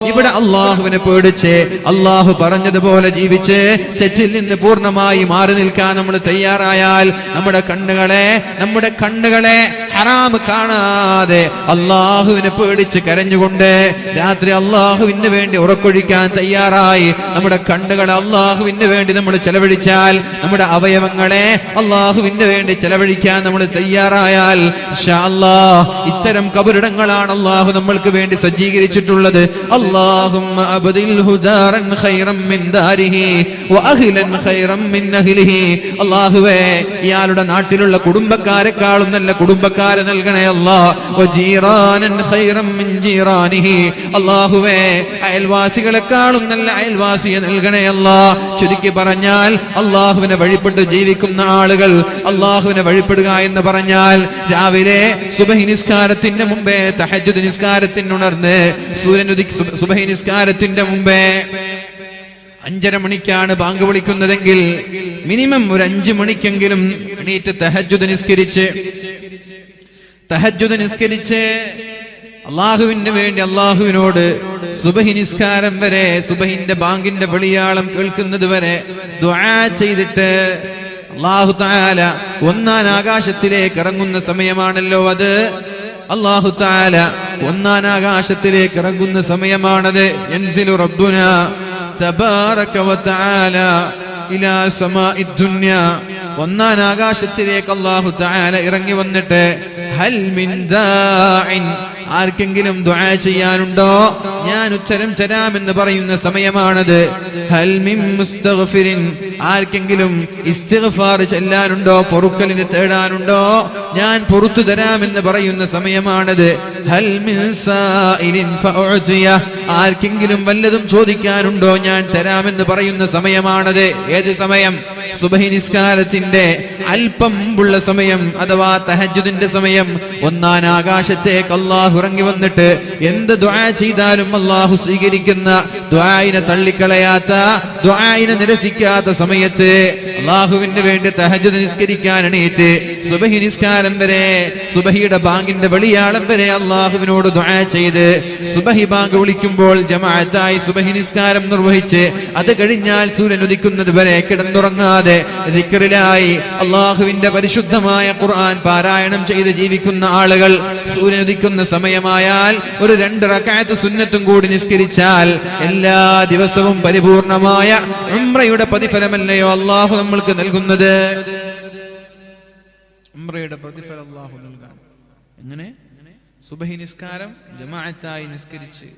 ഇവിടെ അള്ളാഹുവിനെ പേടിച്ച് അള്ളാഹു പറഞ്ഞതുപോലെ ജീവിച്ച് തെറ്റിൽ നിന്ന് പൂർണമായി മാറി നിൽക്കാൻ നമ്മൾ തയ്യാറായാൽ നമ്മുടെ കണ്ണുകളെ നമ്മുടെ കണ്ണുകളെ ഹറാം കാണാതെ അള്ളാഹുവിനെ പേടിച്ച് കരഞ്ഞുകൊണ്ട് രാത്രി അള്ളാഹുവിന് വേണ്ടി ഉറക്കൊഴിക്കാൻ തയ്യാറായി. നമ്മുടെ കണ്ണുകളെ അള്ളാഹുവിന് വേണ്ടി നമ്മൾ ചെലവഴിച്ചാൽ നമ്മുടെ അവയവങ്ങളെ അള്ളാഹുവിന് വേണ്ടി ചെലവഴിക്കാൻ നമ്മൾ തയ്യാറായാൽ ഇത്തരം കബറിടങ്ങളാണ് അള്ളാഹു നമ്മൾക്ക് വേണ്ടി സജ്ജീകരിച്ചിട്ടുള്ളത്. اللهم أبدله دارا خيرا من داره وأهلا خيرا من أهله അള്ളാഹുവേ ഇയാളുടെ നാട്ടിലുള്ള കുടുംബക്കാരെക്കാളും നല്ല കുടുംബക്കാരെ നൽകണേ അല്ലാ വജീറാനൻ ഖൈറൻ മിൻ ജീറാനിഹി അള്ളാഹുവേ അയൽവാസികളെക്കാളും നല്ല അയൽവാസിയെ നൽകണേ അല്ലാ ചുരുക്കി പറഞ്ഞാൽ അള്ളാഹുവിനെ വഴിപ്പെട്ട് ജീവിക്കുന്ന ആളുകൾ അള്ളാഹുവിനെ വഴിപ്പെടുക എന്ന് പറഞ്ഞാൽ രാവിലെ സുബഹി നിസ്കാരത്തിന്റെ മുമ്പേ തഹജ്ജുദ് നിസ്കാരത്തിന് ഉണർന്ന് സൂര്യൻ ഉദിക്ക് സുബ- സുബഹി നിസ്കാരത്തിന്റെ മുമ്പേ അഞ്ചര മണിക്കാണ് ബാങ്ക് വിളിക്കുന്നതെങ്കിൽ മിനിമം ഒരു അഞ്ചു മണിക്കെങ്കിലും എണീറ്റ് തഹജ്ജുദ് നിസ്കരിച്ച് തഹജ്ജുദ് നിസ്കരിച്ച് അള്ളാഹുവിന് വേണ്ടി അള്ളാഹുവിനോട് സുബഹി നിസ്കാരം വരെ സുബഹിന്റെ ബാങ്കിന്റെ വെളിയാളം കേൾക്കുന്നത് വരെ ചെയ്തിട്ട് അള്ളാഹു താല ഒന്നാൻ ആകാശത്തിലേക്ക് ഇറങ്ങുന്ന സമയമാണല്ലോ അത്. അള്ളാഹു താല ഒന്നാൻ ആകാശത്തിലേക്ക് ഇറങ്ങുന്ന സമയമാണത്. എൻസിലു വതആല ഇലാ ആകാശത്തിലേക്ക് അല്ലാഹു തആല ഇറങ്ങി വന്നിട്ട് ഹൽ മിൻ ആർക്കെങ്കിലും ദുആ ചെയ്യാനുണ്ടോ? ഞാൻ ഉച്ചരം ചരാമെന്ന് പറയുന്ന സമയമാണത്. ആർക്കെങ്കിലും ഇസ്തിഗ്ഫാർ ചെല്ലാനുണ്ടോ? പൊറുക്കലിന് തേടാനുണ്ടോ? ഞാൻ പൊറുത്തു തരാമെന്ന് പറയുന്ന സമയമാണത്. ആർക്കെങ്കിലും വല്ലതും ചോദിക്കാനുണ്ടോ? ഞാൻ തരാമെന്ന് പറയുന്ന സമയമാണത്. ഏത് സമയം? സുബഹി നിസ്കാരത്തിന്റെ അല്പം മുമ്പുള്ള സമയം അഥവാ തഹജ്ജുദിന്റെ സമയം. ഒന്നാൻ ആകാശത്തേക്ക് അള്ളാഹു ഇറങ്ങി വന്നിട്ട് എന്ത് ദ്വാ ചെയ്താലും അള്ളാഹു സ്വീകരിക്കുന്ന ദ്വായിനെ തള്ളിക്കളയാത്ത ദ്വായിനെ നിരസിക്കാത്ത സമയത്ത് അള്ളാഹുവിന് വേണ്ടി തഹജ് നിസ്കരിക്കാൻ എണീറ്റ് സുബഹി നിസ്കാരം വരെ സുബഹിയുടെ ബാങ്കിന്റെ വെളിയാളം വരെ അള്ളാഹുവിനോട് ദ്വാ ചെയ്ത് സുബഹി ബാങ്ക് വിളിക്കുമ്പോൾ ജമാഅത്തായി സുബഹി നിസ്കാരം നിർവഹിച്ച് അത് കഴിഞ്ഞാൽ സൂര്യൻ ഉദിക്കുന്നത് വരെ കിടന്നുറങ്ങാതെ ദിക്റിലായി അള്ളാഹുവിന്റെ പരിശുദ്ധമായ ഖുർആൻ പാരായണം ചെയ്ത് ജീവിക്കുന്ന ആളുകൾ സൂര്യൻ ഉദിക്കുന്ന സമയമായാൽ ഒരു രണ്ട് റക്കായത്ത് സുന്നത്തും കൂടി നിസ്കരിച്ചാൽ എല്ലാ ദിവസവും പരിപൂർണമായ ഉംറയുടെ പ്രതിഫലമല്ലയോ അള്ളാഹു നമ്മൾക്ക് നൽകുന്നത്? ഉംറയുടെ അള്ളാഹു എങ്ങനെ? സുബഹി നിസ്കാരം ജമാഅത്തായി നിസ്കരിച്ച്.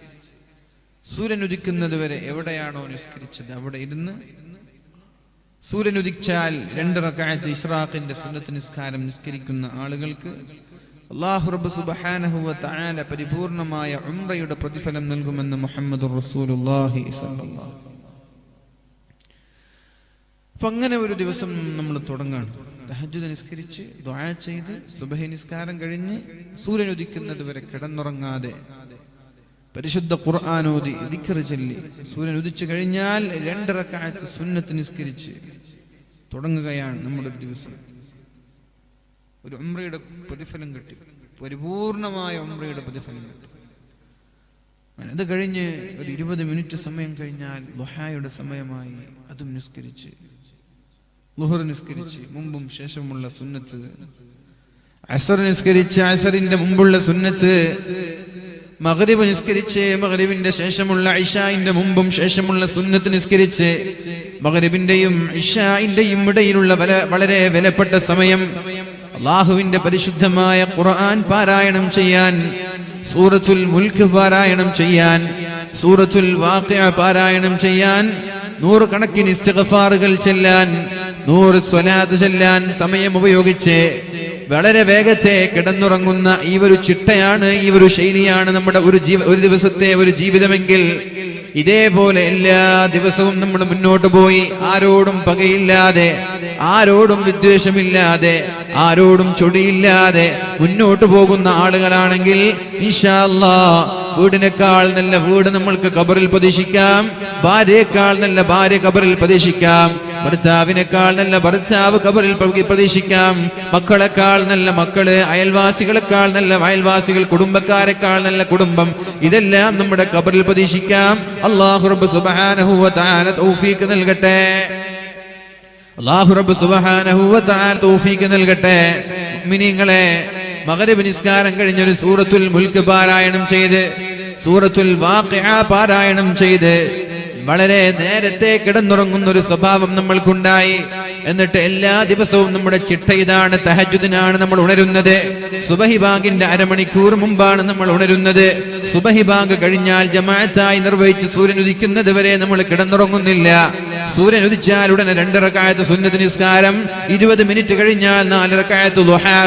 സൂര്യൻ ഉദിക്കുന്നത് വരെ എവിടെയാണോ നിസ്കരിച്ചത്? അവിടെ ഇരുന്ന്. സൂര്യൻ ഉദിച്ചാൽ രണ്ട് ഇഷ്റാഖിന്റെ സുന്നത്ത് നിസ്കാരം നിസ്കരിക്കുന്ന ആളുകൾക്ക് അള്ളാഹു റബ്ബ് സുബ്ഹാനഹു വ തആല പരിപൂർണമായ ഉംറയുടെ പ്രതിഫലം നൽകുമെന്ന് മുഹമ്മദ് സ്വല്ലല്ലാഹു അപ്പൊ അങ്ങനെ ഒരു ദിവസം നമ്മൾ തുടങ്ങാണ്. തഹജ്ജുദ് നിസ്കരിച്ച് ദുആ ചെയ്ത് സുബഹി നിസ്കാരം കഴിഞ്ഞ് സൂര്യൻ ഉദിക്കുന്നത് വരെ കിടന്നുറങ്ങാതെ പരിശുദ്ധ ഖുർആാനോദി ദിക്ർ ചൊല്ലി സൂര്യൻ ഉദിച്ചു കഴിഞ്ഞാൽ രണ്ട് റക്അത്ത് സുന്നത്ത് നിസ്കരിച്ച് തുടങ്ങുകയാണ് നമ്മുടെ ഒരു ദിവസം. ഒരു ഉമ്രയുടെ പ്രതിഫലം കിട്ടി. പരിപൂർണമായ ഉമ്രയുടെ പ്രതിഫലം കിട്ടി. അത് കഴിഞ്ഞ് ഒരു ഇരുപത് മിനിറ്റ് സമയം കഴിഞ്ഞാൽ ലുഹായുടെ സമയമായി അതും നിസ്കരിച്ച്. ലുഹർ നിസ്കരിച്ച് മുമ്പും ശേഷമുള്ള സുന്നത്ത്. അസർ നിസ്കരിച്ച് അസറിന്റെ മുമ്പുള്ള സുന്നത്ത്. മഗ്രിബ് നിസ്കരിച്ച് മഗ്രിബിന്റെ ശേഷമുള്ള ഇഷായിന്റെ മുമ്പും ശേഷമുള്ള സുന്നത്ത് നിസ്കരിച്ച്. മഗ്രിബിന്റെയും ഇഷായിന്റെയും ഇടയിലുള്ള വളരെ വിലപ്പെട്ട സമയം അള്ളാഹുവിന്റെ പരിശുദ്ധമായ ഖുർആൻ പാരായണം ചെയ്യാൻ സൂറത്തുൽ മുൽക്ക് പാരായണം ചെയ്യാൻ സൂറത്തുൽ വാഖിഅ പാരായണം ചെയ്യാൻ നൂറുകണക്കിന് ഇസ്തിഗ്ഫാറുകൾ ചെല്ലാൻ നൂറ് സ്വലാത്ത് ചെല്ലാൻ സമയം ഉപയോഗിച്ച് വളരെ വേഗത്തെ കിടന്നുറങ്ങുന്ന ഈ ഒരു ചിട്ടയാണ് ഈ ഒരു ശൈലിയാണ് നമ്മുടെ ഒരു ജീവ ഒരു ദിവസത്തെ ഒരു ജീവിതമെങ്കിൽ ഇതേപോലെ എല്ലാ ദിവസവും നമ്മൾ മുന്നോട്ട് പോയി ആരോടും പകയില്ലാതെ ആരോടും വിദ്വേഷമില്ലാതെ ആരോടും ചൊടിയില്ലാതെ മുന്നോട്ട് പോകുന്ന ആളുകളാണെങ്കിൽ ഇൻഷാ അല്ലാ വീടിനേക്കാൾ നല്ല വീട് നമ്മൾക്ക് കബറിൽ പ്രതീക്ഷിക്കാം ഭാര്യയേക്കാൾ നല്ല ഭാര്യ കബറിൽ പ്രതീക്ഷിക്കാം. ഭർത്താവിനേക്കാൾ നല്ല ഭർത്താവ് കബറിൽ പ്ര- പ്രതീക്ഷിക്കാം. മക്കളെക്കാൾ നല്ല മക്കൾ അയൽവാസികളെക്കാൾ നല്ല അയൽവാസികൾ കുടുംബക്കാരെക്കാൾ നല്ല കുടുംബം. ഇതെല്ലാം നമ്മുടെ കബറിൽ പ്രതീക്ഷിക്കാം. അള്ളാഹു റബ്ബ് സുബ്ഹാനഹു വ തൗഫീഖ് നൽകട്ടെ. അള്ളാഹു റബ്ബ് സുബ്ഹാനഹു വ തൗഫീഖ് നൽകട്ടെ. മുഅ്മിനീങ്ങളെ മഗ്രിബ് നിസ്കാരം കഴിഞ്ഞൊരു സൂറത്തുൽ മുൽക്ക് പാരായണം ചെയ്ത് സൂറത്തുൽ വാഖിഅ പാരായണം ചെയ്ത് വളരെ നേരത്തെ കിടന്നുറങ്ങുന്ന ഒരു സ്വഭാവം നമ്മൾക്കുണ്ടായി. എന്നിട്ട് എല്ലാ ദിവസവും നമ്മുടെ ചിട്ട ഇതാണ് തഹജുദിനാണ് നമ്മൾ ഉണരുന്നത്. സുബഹിബാഗിന്റെ അരമണിക്കൂർ മുമ്പാണ് നമ്മൾ ഉണരുന്നത്. സുബഹിബാഗ് കഴിഞ്ഞാൽ ജമാഅത്തായി നിർവഹിച്ച് സൂര്യൻ ഉദിക്കുന്നത് വരെ നമ്മൾ കിടന്നുറങ്ങുന്നില്ല. സൂര്യൻ ഉദിച്ചാൽ ഉടനെ രണ്ടിറക്കായത്ത് സുന്നത്ത് നിസ്കാരം. ഇരുപത് മിനിറ്റ് കഴിഞ്ഞാൽ നാലിറക്കായത്ത് ലുഹാ.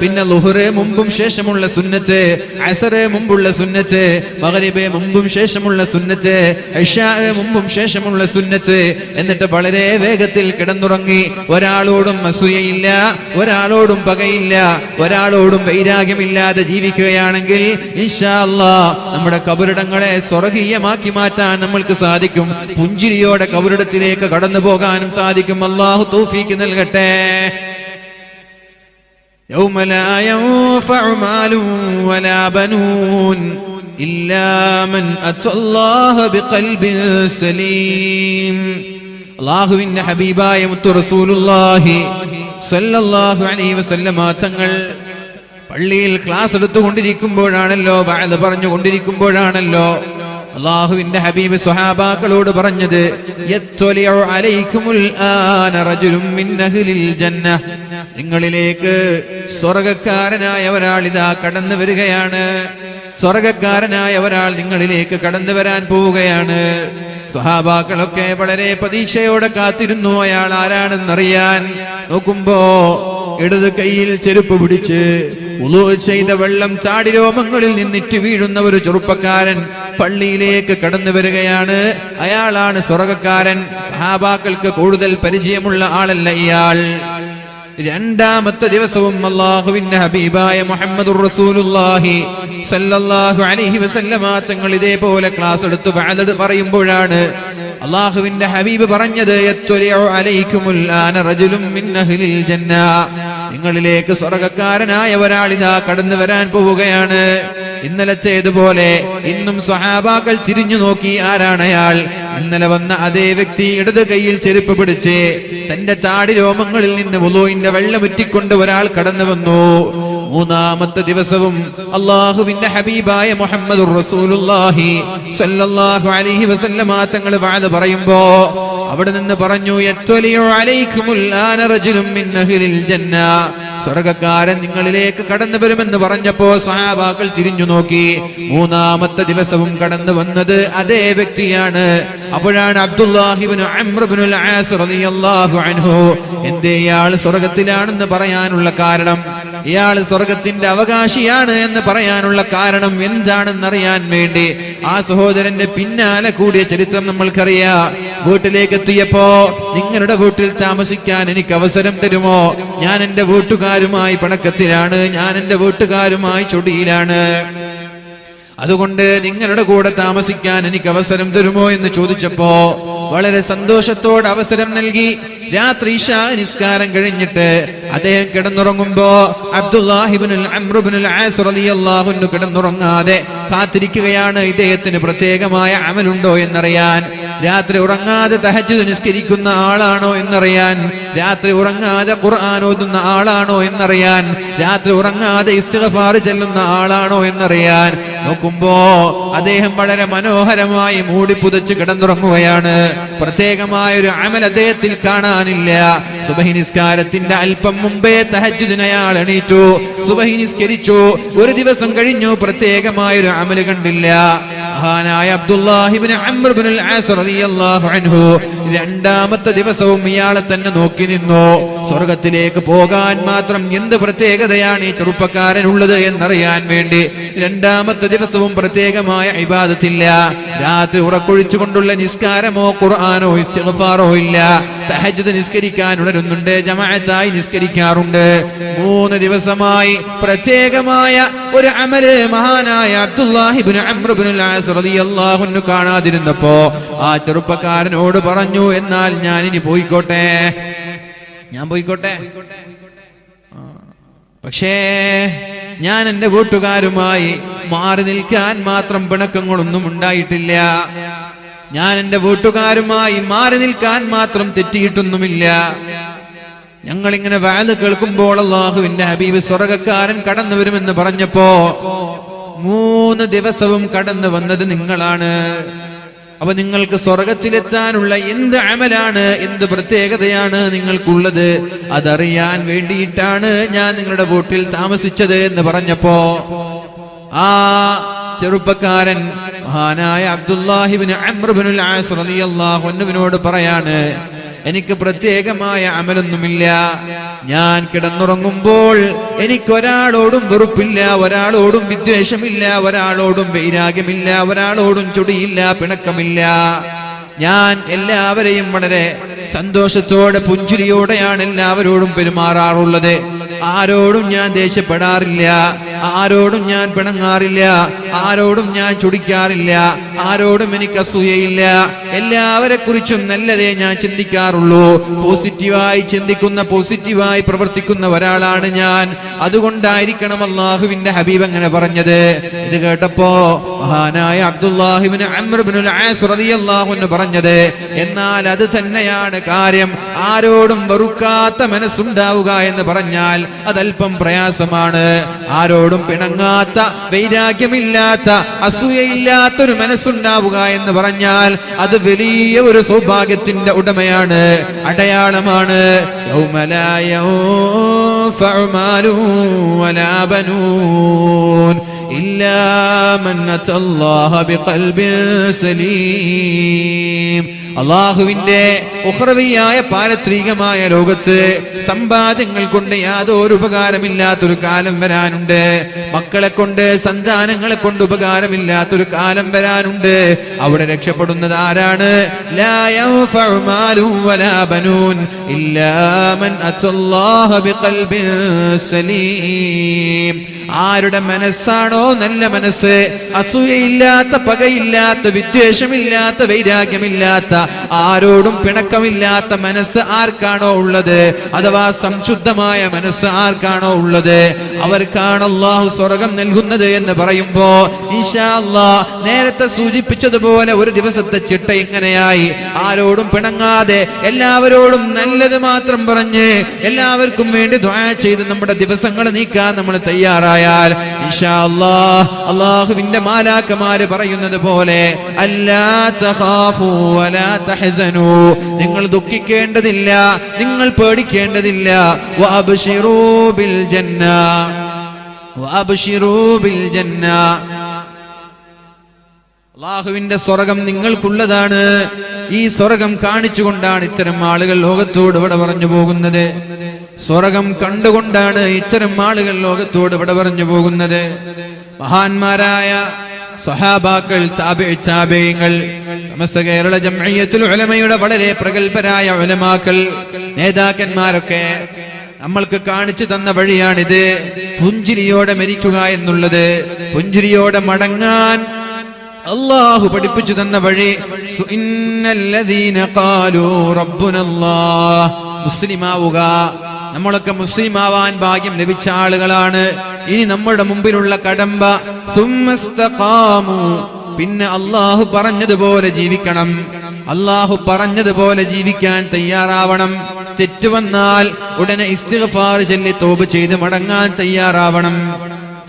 പിന്നെ ലുഹുറെ മുമ്പും ശേഷമുള്ള സുന്നത്ത് അസറെ മുമ്പുള്ള സുന്നത്ത് മഗ്രിബ് മുമ്പും ശേഷമുള്ള സുന്നത്ത് ഇശാ മുമ്പും ശേഷമുള്ള സുന്നത്ത്. എന്നിട്ട് വളരെ വേഗത്തിൽ കിടന്നുറങ്ങി. ഒരാളോടും അസൂയയില്ല ഒരാളോടും പകയില്ല ഒരാളോടും വൈരാഗ്യമില്ലാതെ ജീവിക്കുകയാണെങ്കിൽ നമ്മുടെ കബറിടങ്ങളെ സ്വർഗീയമാക്കി മാറ്റാൻ നമ്മൾക്ക് സാധിക്കും. പുഞ്ചിരിയോടെ കബറിടത്തിലേക്ക് കടന്നു പോകാനും സാധിക്കും അള്ളാഹു തൗഫീക്ക് നൽകട്ടെ يوم لا ينفع مال ولا بنون إلا من أتى الله بقلب سليم അള്ളാഹുവിന്റെ ഹബീബായ മുത്തു റസൂലുള്ളാഹി സല്ലല്ലാഹു അലൈഹി വസല്ലമ തങ്ങൾ പള്ളിയിൽ ക്ലാസ് എടുത്തുകൊണ്ടിരിക്കുമ്പോഴാണല്ലോ വഅദ് പറഞ്ഞുകൊണ്ടിരിക്കുമ്പോഴാണല്ലോ അള്ളാഹുവിന്റെ ഹബീബ് സുഹാബാക്കളോട് പറഞ്ഞത് നിങ്ങളിലേക്ക് സ്വർഗക്കാരനായ ഒരാൾ ഇതാ കടന്നു വരികയാണ്. സ്വർഗക്കാരനായ ഒരാൾ നിങ്ങളിലേക്ക് കടന്നു വരാൻ പോവുകയാണ്. സ്വഹാബാക്കളൊക്കെ വളരെ പ്രതീക്ഷയോടെ കാത്തിരുന്നു അയാൾ ആരാണെന്നറിയാൻ. നോക്കുമ്പോ ഇടത് കൈയിൽ ചെരുപ്പ് പിടിച്ച് ചെയ്ത വെള്ളം ചാടി രോമങ്ങളിൽ നിന്നിട്ട് വീഴുന്ന ഒരു ചെറുപ്പക്കാരൻ പള്ളിയിലേക്ക് കടന്നു വരികയാണ്. അയാളാണ് സ്വർഗക്കാരൻ സഹാബാക്കൾക്ക് കൂടുതൽ പരിചയമുള്ള ആളല്ല ഇയാൾ. രണ്ടാമത്തെ ദിവസവും അള്ളാഹുവിന്റെ ഹബീബായ മുഹമ്മദ് റസൂലുള്ളാഹി സല്ലല്ലാഹു അലൈഹി വസല്ലമ തങ്ങൾ ഇതേപോലെ ക്ലാസ് എടുത്ത് വാലട് പറയുമ്പോഴാണ് അള്ളാഹുവിന്റെ ഹബീബ് പറഞ്ഞത് അലൈക്കുമുൽ ആന റജുലും മിൻ അഹ്ലിൽ ജന്ന. നിങ്ങളിലേക്ക് സ്വർഗക്കാരനായ ഒരാൾ ഇതാ കടന്നു വരാൻ പോവുകയാണ്. ഇന്നലെ ചെയ്തുപോലെ ഇന്നും സ്വഹാബാക്കൾ തിരിഞ്ഞു നോക്കി ആരാണ് അയാൾ. ഇന്നലെ വന്ന അതേ വ്യക്തി ഇടത് കൈയിൽ ചെരുപ്പ് പിടിച്ച് തന്റെ താടി രോമങ്ങളിൽ നിന്ന് വുളുവിന്റെ വെള്ളമുറ്റിക്കൊണ്ട് ഒരാൾ കടന്നു വന്നു. മൂന്നാമത്തെ ദിവസവും അള്ളാഹുവിന്റെ ഹബീബായ മുഹമ്മദ് അലൈഹി വസല്ലമ തങ്ങൾ വാഴ പറയുമ്പോ അവിടെ നിന്ന് പറഞ്ഞു സ്വർഗക്കാരൻ നിങ്ങളിലേക്ക് കടന്നു വരുമെന്ന് പറഞ്ഞപ്പോ സഹാബാക്കൾ തിരിഞ്ഞു നോക്കി. മൂന്നാമത്തെ ദിവസവും കടന്നു വന്നത് അതേ വ്യക്തിയാണ്. അപ്പോഴാണ് അബ്ദുല്ലാഹിബിന് അൻഹു. സ്വർഗത്തിലാണെന്ന് പറയാനുള്ള കാരണം? ഇയാൾ സ്വർഗത്തിന്റെ അവകാശിയാണ് എന്ന് പറയാനുള്ള കാരണം എന്താണെന്നറിയാൻ വേണ്ടി ആ സഹോദരന്റെ പിന്നാലെ കൂടിയ ചരിത്രം നമ്മൾക്കറിയാം. വീട്ടിലേക്ക് എത്തിയപ്പോ നിങ്ങളുടെ വീട്ടിൽ താമസിക്കാൻ എനിക്ക് അവസരം തരുമോ? ഞാൻ എന്റെ വീട്ടുകാരുമായി പണക്കത്തിലാണ് ഞാൻ എന്റെ വീട്ടുകാരുമായി ചൊടിയിലാണ്. അതുകൊണ്ട് നിങ്ങളുടെ കൂടെ താമസിക്കാൻ എനിക്ക് അവസരം തരുമോ എന്ന് ചോദിച്ചപ്പോ വളരെ സന്തോഷത്തോട് അവസരം നൽകി. രാത്രി നിസ്കാരം കഴിഞ്ഞിട്ട് അദ്ദേഹം കിടന്നുറങ്ങുമ്പോ അൻഹു കിടന്നുറങ്ങാതെ കാത്തിരിക്കുകയാണ്. ഇദ്ദേഹത്തിന് പ്രത്യേകമായ അമലുണ്ടോ എന്നറിയാൻ. രാത്രി ഉറങ്ങാതെ തഹജ്ജുദ് നിസ്കരിക്കുന്ന ആളാണോ എന്നറിയാൻ. രാത്രി ഉറങ്ങാതെ ഖുർആൻ ഓതുന്ന ആളാണോ എന്നറിയാൻ. രാത്രി ഉറങ്ങാതെ ഇസ്തിഗ്ഫാർ ചെല്ലുന്ന ആളാണോ എന്നറിയാൻ. നോക്കുമ്പോ അദ്ദേഹം വളരെ മനോഹരമായി മൂടി പുതച്ച് കിടന്നുറങ്ങുകയാണ്. പ്രത്യേകമായ ഒരു അമൽ അദ്ദേഹത്തിൽ കാണാനില്ല. സുബഹി നിസ്കാരത്തിന്റെ അല്പം മുമ്പേ തഹജ്ജുദിന് അയാൾ എണീറ്റു. സുബഹി നിസ്കരിച്ചു. ഒരു ദിവസം കഴിഞ്ഞു. പ്രത്യേകമായ ഒരു അമൽ കണ്ടില്ല. മഹാനായ അബ്ദുല്ലാഹിബിൻ അൻഹു രണ്ടാമത്തെ ദിവസവും ഇയാളെ തന്നെ നോക്കി നിന്നു. സ്വർഗത്തിലേക്ക് പോകാൻ മാത്രം എന്ത് പ്രത്യേകതയാണ് ഈ ചെറുപ്പക്കാരനുള്ളത് എന്നറിയാൻ വേണ്ടി രണ്ടാമത്തെ ദിവസവും പ്രത്യേകമായ ഇബാദത്തില്ല. രാത്രി ഉറക്കൊഴിച്ചുകൊണ്ടുള്ള നിസ്കാരമോ ഖുർആാനോ ഇസ്തിഗ്ഫാറോ ഇല്ല. തഹജ്ജുദ് നിസ്കരിക്കാൻ ഉണരുന്നുണ്ട് ജമാഅത്തായി നിസ്കരിക്കാറുണ്ട്. മൂന്ന് ദിവസമായി പ്രത്യേകമായ ഒരു അമൽ മഹാനായ അബ്ദുല്ലാഹിബ്നു അമ്രബിൻ കാണാതിരുന്നപ്പോ ആ ചെറുപ്പക്കാരനോട് പറഞ്ഞു എന്നാൽ ഞാൻ ഇനി പോയിക്കോട്ടെ. ഞാൻ പോയിക്കോട്ടെ. പക്ഷേ ഞാൻ എന്റെ കൂട്ടുകാരുമായി മാറി നിൽക്കാൻ മാത്രം പിണക്കങ്ങളൊന്നും ഉണ്ടായിട്ടില്ല. ഞാൻ എന്റെ വീട്ടുകാരുമായി മാറി നിൽക്കാൻ മാത്രം തെറ്റിയിട്ടൊന്നുമില്ല. ഞങ്ങളിങ്ങനെ വാൽ കേൾക്കുമ്പോൾ അള്ളാഹുവിന്റെ ഹബീബ് സ്വർഗക്കാരൻ കടന്നു വരുമെന്ന് പറഞ്ഞപ്പോ മൂന്ന് ദിവസവും കടന്നു വന്നത് നിങ്ങളാണ്. അപ്പൊ നിങ്ങൾക്ക് സ്വർഗത്തിലെത്താനുള്ള എന്ത് അമലാണ് എന്ത് പ്രത്യേകതയാണ് നിങ്ങൾക്കുള്ളത്? അതറിയാൻ വേണ്ടിയിട്ടാണ് ഞാൻ നിങ്ങളുടെ വീട്ടിൽ താമസിച്ചത് എന്ന് പറഞ്ഞപ്പോ ആ ചെറുപ്പക്കാരൻ മഹാനായ അബ്ദുല്ലാഹിബിന് അമ്രബിനുൽ ആസ് റളിയല്ലാഹു അൻഹുവിനോട് പറയാണ് എനിക്ക് പ്രത്യേകമായ അമലൊന്നുമില്ല. ഞാൻ കിടന്നുറങ്ങുമ്പോൾ എനിക്ക് ഒരാളോടും വെറുപ്പില്ല ഒരാളോടും വിദ്വേഷമില്ല ഒരാളോടും വൈരാഗ്യമില്ല ഒരാളോടും ചുടിയില്ല പിണക്കമില്ല. ഞാൻ എല്ലാവരെയും വളരെ സന്തോഷത്തോടെ പുഞ്ചിരിയോടെയാണ് എല്ലാവരോടും പെരുമാറാറുള്ളത്. ആരോടും ഞാൻ ദേഷ്യപ്പെടാറില്ല. ആരോടും ഞാൻ പിണങ്ങാറില്ല. ആരോടും ഞാൻ ചുടിക്കാറില്ല. ആരോടും എനിക്ക് അസൂയയില്ല. എല്ലാവരെ കുറിച്ചും നല്ലതേ ഞാൻ ചിന്തിക്കാറുള്ളൂ. പോസിറ്റീവായി ചിന്തിക്കുന്ന പോസിറ്റീവായി പ്രവർത്തിക്കുന്ന ഒരാളാണ് ഞാൻ. അതുകൊണ്ടായിരിക്കണം അള്ളാഹുവിന്റെ ഹബീബ് അങ്ങനെ പറഞ്ഞത്. ഇത് കേട്ടപ്പോ മഹാനായ അബ്ദുല്ലാഹിബിന് പറഞ്ഞത് എന്നാൽ അത് തന്നെയാണ് കാര്യം ആരോടും വെറുക്കാത്ത മനസ്സുണ്ടാവുക എന്ന് പറഞ്ഞാൽ അതല്പം പ്രയാസമാണ് ആരോടും പിണങ്ങാത്ത വൈരാഗ്യമില്ലാത്ത അസൂയയില്ലാത്തൊരു മനസ്സുണ്ടാവുക എന്ന് പറഞ്ഞാൽ അത് വലിയ ഒരു സൗഭാഗ്യത്തിന്റെ ഉടമയാണ് അടയാളമാണ് യൗമലാ യൻഫഉ മാലും വലാ ബനൂൻ إلا من أتى الله بقلب سليم അള്ളാഹുവിന്റെ ഉഹ്രവിയായ പാരത്രികമായ ലോകത്ത് സമ്പാദ്യങ്ങൾ കൊണ്ട് യാതൊരു ഉപകാരമില്ലാത്തൊരു കാലം വരാനുണ്ട്. മക്കളെ കൊണ്ട് സന്താനങ്ങളെ കൊണ്ട് ഉപകാരമില്ലാത്തൊരു കാലം വരാനുണ്ട്. അവിടെ രക്ഷപ്പെടുന്നത് ആരാണ്? ആരുടെ മനസ്സാണോ നല്ല മനസ്സ്? അസൂയയില്ലാത്ത പകയില്ലാത്ത വിദ്വേഷമില്ലാത്ത വൈരാഗ്യമില്ലാത്ത ആരോടും പിണക്കമില്ലാത്ത മനസ്സ് ആർക്കാണോ ഉള്ളത്? അഥവാ സംശുദ്ധമായ മനസ്സ് ആർക്കാണോ ഉള്ളത്? അവർക്കാണ് അള്ളാഹു സ്വർഗം നൽകുന്നത് എന്ന് പറയുമ്പോ ഇൻഷാ അല്ലാ നേരത്തെ സൂചിപ്പിച്ചതുപോലെ ഒരു ദിവസത്തെ ചിട്ട ഇങ്ങനെയായി. ആരോടും പിണങ്ങാതെ എല്ലാവരോടും നല്ലത് മാത്രം പറഞ്ഞ് എല്ലാവർക്കും വേണ്ടി ദ്വാ ചെയ്ത് നമ്മുടെ ദിവസങ്ങൾ നീക്കാൻ നമ്മൾ തയ്യാറായാൽ അള്ളാഹുവിന്റെ മാലാക്കമാര് പറയുന്നത് പോലെ അല്ലാ തഹ്സനു നിങ്ങൾ ദുഃഖിക്കേണ്ടതില്ല നിങ്ങൾ പേടിക്കേണ്ടതില്ല. ബിൽ ജന്ന. ബിൽ ജന്ന. അള്ളാഹുവിന്റെ സ്വർഗം നിങ്ങൾക്കുള്ളതാണ്. ഈ സ്വർഗം കാണിച്ചുകൊണ്ടാണ് ഇത്തരം ആളുകൾ ലോകത്തോട് ഇവിടെ പറഞ്ഞു പോകുന്നത്. സ്വർഗം കണ്ടുകൊണ്ടാണ് ഇത്തരം ആളുകൾ ലോകത്തോട് ഇവിടെ പറഞ്ഞു പോകുന്നത്. മഹാന്മാരായ സഹാബാക്കൾ താപേയങ്ങൾ സമസ്ത കേരള ജംഇയ്യത്തുൽ ഉലമയുടെ വളരെ പ്രഗത്ഭരായ ഉലമാക്കൾ നേതാക്കന്മാരൊക്കെ നമ്മൾക്ക് കാണിച്ചു തന്ന വഴിയാണിത്. പുഞ്ചിരിയോടെ മരിക്കുക എന്നുള്ളത്. പുഞ്ചിരിയോടെ മടങ്ങാൻ അള്ളാഹു പഠിപ്പിച്ചു തന്ന വഴി. മുസ്ലിമാവുക. നമ്മളൊക്കെ മുസ്ലിമാവാൻ ഭാഗ്യം ലഭിച്ച ആളുകളാണ്. ഇനി നമ്മുടെ മുമ്പിലുള്ള കടമ്പ. പിന്നെ അള്ളാഹു പറഞ്ഞതുപോലെ ജീവിക്കണം. അള്ളാഹു പറഞ്ഞതുപോലെ ജീവിക്കാൻ തയ്യാറാവണം. തെറ്റുവന്നാൽ ഉടനെ ഇസ്തിഗ്ഫാർ ചൊല്ലി തോപ് ചെയ്ത് മടങ്ങാൻ തയ്യാറാവണം.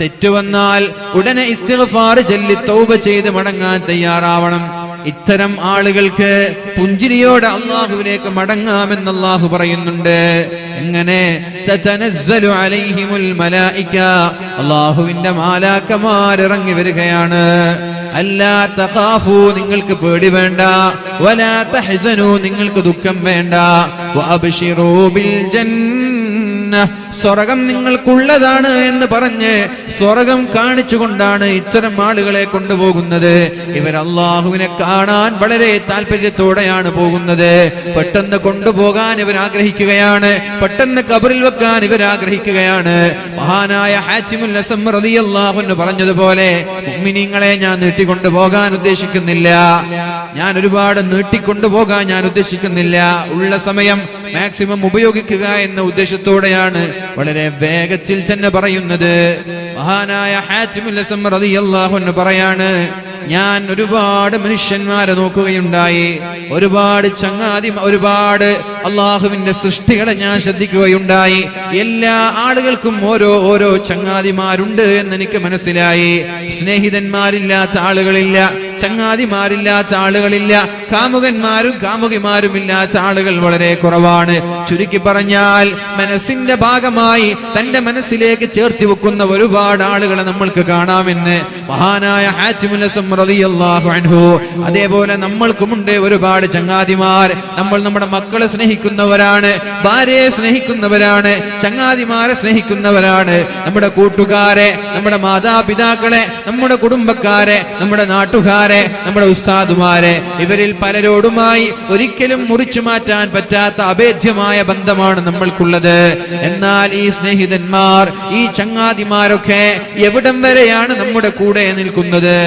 തെറ്റുവന്നാൽ ഉടനെ ഇസ്തിഗ്ഫാർ ചൊല്ലി തോപ് ചെയ്ത് മടങ്ങാൻ തയ്യാറാവണം. ഇത്തരം ആളുകൾക്ക് പുഞ്ചിരിയോടെ അള്ളാഹുവിലേക്ക് മടങ്ങാമെന്ന് അള്ളാഹു പറയുന്നുണ്ട്. എങ്ങനെ? അള്ളാഹുവിന്റെ മാലാക്കമാരിറങ്ങി വരികയാണ്. അല്ലാ തഖാഫു നിങ്ങൾക്ക് പേടി വേണ്ട. വലാ തഹ്സനു നിങ്ങൾക്ക് ദുഃഖം വേണ്ട. ബിൽ സ്വർഗം നിങ്ങൾക്കുള്ളതാണ് എന്ന് പറഞ്ഞ് സ്വർഗം കാണിച്ചുകൊണ്ടാണ് ഇത്തരം ആളുകളെ കൊണ്ടുപോകുന്നത്. ഇവർ അള്ളാഹുവിനെ കാണാൻ വളരെ താല്പര്യത്തോടെയാണ് പോകുന്നത്. പെട്ടെന്ന് കൊണ്ടുപോകാൻ ഇവർ ആഗ്രഹിക്കുകയാണ്. പെട്ടെന്ന് കബറിൽ വെക്കാൻ ഇവർ ആഗ്രഹിക്കുകയാണ്. മഹാനായ അസം റളിയല്ലാഹു അൻഹു പറഞ്ഞതുപോലെ മുഅ്മിനീങ്ങളെ ഞാൻ നീട്ടിക്കൊണ്ടു പോകാൻ ഉദ്ദേശിക്കുന്നില്ല. ഞാൻ ഒരുപാട് നീട്ടിക്കൊണ്ടുപോകാൻ ഞാൻ ഉദ്ദേശിക്കുന്നില്ല. ഉള്ള സമയം മാക്സിമം ഉപയോഗിക്കുക എന്ന ഉദ്ദേശത്തോടെയാണ് വളരെ വേഗത്തിൽ തന്നെ പറയുന്നത്? മഹാനായ അൻഹു പറയാണ് ഞാൻ ഒരുപാട് മനുഷ്യന്മാരെ നോക്കുകയുണ്ടായി. ഒരുപാട് ചങ്ങാതി ഒരുപാട് അള്ളാഹുവിന്റെ സൃഷ്ടികളെ ഞാൻ ശ്രദ്ധിക്കുകയുണ്ടായി. എല്ലാ ആളുകൾക്കും ഓരോ ഓരോ ചങ്ങാതിമാരുണ്ട് എന്ന് എനിക്ക് മനസ്സിലായി. സ്നേഹിതന്മാരില്ലാത്ത ആളുകളില്ല. ചങ്ങാതിമാരില്ലാത്ത ആളുകളില്ല. കാമുകന്മാരും കാമുകിമാരും ഇല്ലാത്ത ആളുകൾ വളരെ കുറവാണ്. ചുരുക്കി പറഞ്ഞാൽ മനസ്സിന്റെ ഭാഗമായി തന്റെ മനസ്സിലേക്ക് ചേർത്തി വെക്കുന്ന ഒരുപാട് ആളുകളെ നമ്മൾക്ക് കാണാമെന്ന് മഹാനായ അതേപോലെ നമ്മൾക്കുമുണ്ട് ഒരുപാട് ചങ്ങാതിമാർ. നമ്മൾ നമ്മുടെ മക്കളെ സ്നേഹിക്കുന്നവരാണ് ഭാര്യയെ സ്നേഹിക്കുന്നവരാണ് ചങ്ങാതിമാരെ സ്നേഹിക്കുന്നവരാണ്. നമ്മുടെ കൂട്ടുകാരെ നമ്മുടെ മാതാപിതാക്കളെ നമ്മുടെ കുടുംബക്കാരെ നമ്മുടെ നാട്ടുകാരെ നമ്മുടെ ഉസ്താദുമാരെ ഇവരിൽ പലരോടുമായി ഒരിക്കലും മുറിച്ചു മാറ്റാൻ പറ്റാത്ത അഭേദ്യമായ ബന്ധമാണ് നമ്മൾക്കുള്ളത്. എന്നാൽ ഈ സ്നേഹിതന്മാർ ഈ ചങ്ങാതിമാരൊക്കെ എവിടം വരെയാണ് നമ്മുടെ കൂടെ നിൽക്കുന്നത്?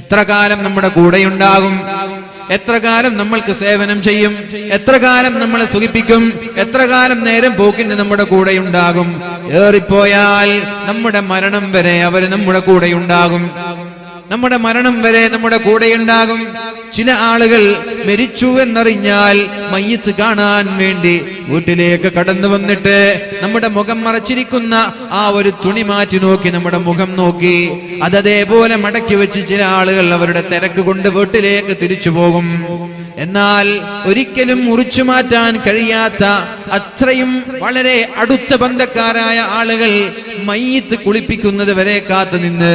എത്ര കാലം നമ്മുടെ കൂടെയുണ്ടാകും എത്ര കാലം നമ്മൾക്ക് സേവനം ചെയ്യും? എത്ര കാലം നമ്മളെ സുഖിപ്പിക്കും? എത്ര കാലം നേരം പോക്കിന് നമ്മുടെ കൂടെ ഉണ്ടാകും? ഏറിപ്പോയാൽ നമ്മുടെ മരണം വരെ അവർ നമ്മുടെ കൂടെയുണ്ടാകും നമ്മുടെ മരണം വരെ നമ്മുടെ കൂടെയുണ്ടാകും. ചില ആളുകൾ മരിച്ചു എന്നറിഞ്ഞാൽ മയ്യത്ത് കാണാൻ വേണ്ടി വീട്ടിലേക്ക് കടന്നു വന്നിട്ട് നമ്മുടെ മുഖം മറച്ചിരിക്കുന്ന ആ ഒരു തുണി മാറ്റി നോക്കി നമ്മുടെ മുഖം നോക്കി. അതേപോലെ മടക്കി വെച്ച് ചില ആളുകൾ അവരുടെ തിരക്ക് കൊണ്ട് വീട്ടിലേക്ക് തിരിച്ചു പോകും. എന്നാൽ ഒരിക്കലും മുറിച്ചു മാറ്റാൻ കഴിയാത്ത അത്രയും വളരെ അടുത്ത ബന്ധക്കാരായ ആളുകൾ മയ്യത്ത് കുളിപ്പിക്കുന്നത് വരെ കാത്തു നിന്ന്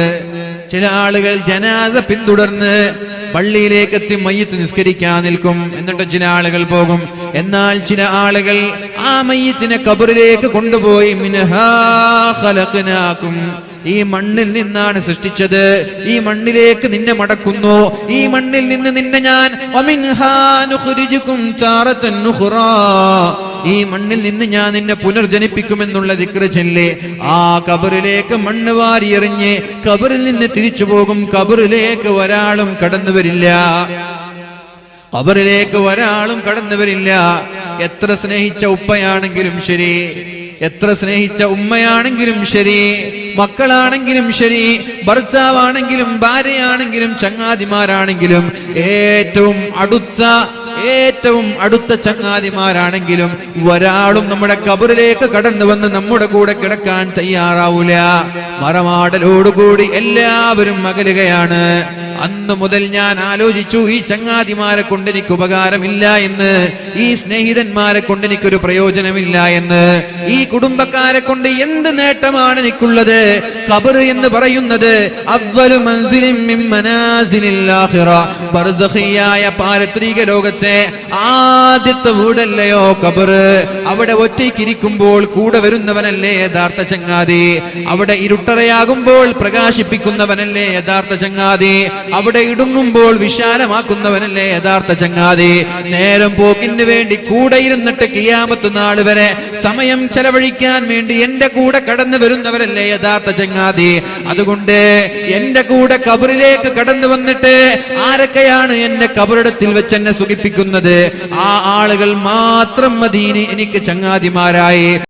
ചില ആളുകൾ ജനാസ പിന്തുടർന്ന് പള്ളിയിലേക്ക് എത്തി മയ്യത്ത് നിസ്കരിക്കാൻ നിൽക്കും. എന്നിട്ട് ചില ആളുകൾ പോകും. എന്നാൽ ചില ആളുകൾ ആ മയ്യത്തിനെ കബറിലേക്ക് കൊണ്ടുപോയി മിൻഹാ ഖലഖനാകും. ഈ മണ്ണിൽ നിന്നാണ് സൃഷ്ടിച്ചത്. ഈ മണ്ണിലേക്ക് നിന്നെ മടക്കുന്നു. ഈ മണ്ണിൽ നിന്ന് നിന്നെ ഞാൻ ഈ മണ്ണിൽ നിന്ന് ഞാൻ നിന്നെ പുനർജനിപ്പിക്കുമെന്നുള്ള ദിക്ര ചെല്ലേ. ആ കബറിലേക്ക് മണ്ണ് വാരി എറിഞ്ഞ് കബറിൽ നിന്ന് തിരിച്ചു പോകും. കബറിലേക്ക് ഒരാളും കടന്നു വരില്ല. കബറിലേക്ക് ഒരാളും കടന്നു വരില്ല. എത്ര സ്നേഹിച്ച ഉപ്പയാണെങ്കിലും ശരി. എത്ര സ്നേഹിച്ച ഉമ്മയാണെങ്കിലും ശരി. മക്കളാണെങ്കിലും ശരി. ഭർത്താവാണെങ്കിലും ഭാര്യയാണെങ്കിലും ചങ്ങാതിമാരാണെങ്കിലും ഏറ്റവും അടുത്ത ഏറ്റവും അടുത്ത ചങ്ങാതിമാരാണെങ്കിലും ഒരാളും നമ്മുടെ കബറിലേക്ക് കടന്നു വന്ന് നമ്മുടെ കൂടെ കിടക്കാൻ തയ്യാറാവൂല. മറമാടലോടുകൂടി എല്ലാവരും അകലുകയാണ് അന്ന് മുതൽ ഞാൻ ആലോചിച്ചു ഈ ചങ്ങാതിമാരെ കൊണ്ട് എനിക്ക് ഉപകാരമില്ല എന്ന്. ഈ സ്നേഹിതന്മാരെ കൊണ്ട് എനിക്കൊരു പ്രയോജനമില്ല എന്ന്. ഈ കുടുംബക്കാരെ കൊണ്ട് എന്ത് നേട്ടമാണ് എനിക്കുള്ളത്? കബർ എന്ന് പറയുന്നത് ആഖിറ ബർസഖിയായ പാരത്രിക ലോകത്തെ ആദ്യത്തെ വീടല്ലയോ കബർ അവിടെ ഒറ്റയ്ക്കിരിക്കുമ്പോൾ കൂടെ വരുന്നവനല്ലേ യഥാർത്ഥ ചങ്ങാതി? അവിടെ ഇരുട്ടറയാകുമ്പോൾ പ്രകാശിപ്പിക്കുന്നവനല്ലേ യഥാർത്ഥ ചങ്ങാതി? അവിടെ ഇടുങ്ങുമ്പോൾ വിശാലമാക്കുന്നവനല്ലേ യഥാർത്ഥ ചങ്ങാതി. നേരം പോക്കിന് വേണ്ടി കൂടെ ഇരുന്നിട്ട് കിയാമത്ത് നാൾ വരെ സമയം ചെലവഴിക്കാൻ വേണ്ടി എന്റെ കൂടെ കടന്നു വരുന്നവരല്ലേ യഥാർത്ഥ ചങ്ങാതി. അതുകൊണ്ട് എന്റെ കൂടെ കബറിലേക്ക് കടന്നു വന്നിട്ട് ആരൊക്കെയാണ് എന്റെ കബറിടത്തിൽ വെച്ച് എന്നെ സുഖിപ്പിക്കുന്നത്? ആ ആളുകൾ മാത്രം മതി എനിക്ക് ചങ്ങാതിമാരായി.